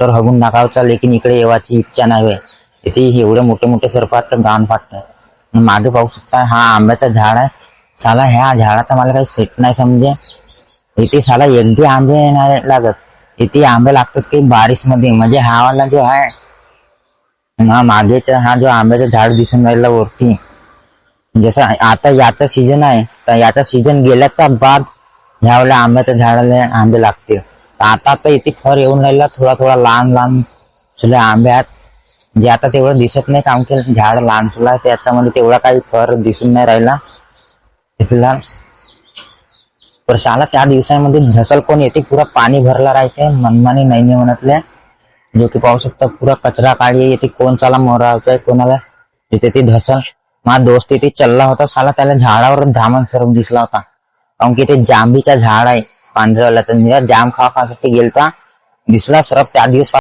तर हगून नाकावचा लेकिन इकडे येवाची इच्छा नाही इथे एवढे मोठे मोठे सर्प आहेत तर गाण फाटतात मागे पाहू शकता हा आंब्याचा झाड आहे. साला ह्या झाडाचा मला काही सेट नाही समजे. इथे साला एकदी आंबे नाही लागत. इथे आंबे लागतात की बारिशमध्ये म्हणजे हा वाला जो आहे हा मागेचा हा जो आंब्याचं झाड दिसून राहिला वरती. जसं आता याचा सीजन आहे. तर याचा सीजन गेल्याचा बाद ह्यावेळेला आंब्याच्या झाडाला आंबे लागतील. आता तर इथे फर येऊन राहिला थोडा थोडा लहान लहान सुले आंबे आहेत जे आता तेवढं दिसत नाही कारण केलं झाड लहान सुला आहे त्याच्यामध्ये तेवढा काही फर दिसून नाही राहिला. ते फिलहाल वर्षाला शाला त्या दिवसामध्ये झसल कोण येते पुरा पाणी भरला राहते मनमानी नाही म्हणतले जो की पाहू शकता पुरा कचरा काढी येते कोण चाला मोरावतोय कोणाला तिथे ती धसल. माझा दोस्त इथे चालला होता साला त्याला झाडावर धामण सरप दिसला होता. कारण की ते जांबीचा झाड आहे. पांढऱ्यावाला तर निरा जाम खा खासाठी गेलता दिसला सरप त्या दिवस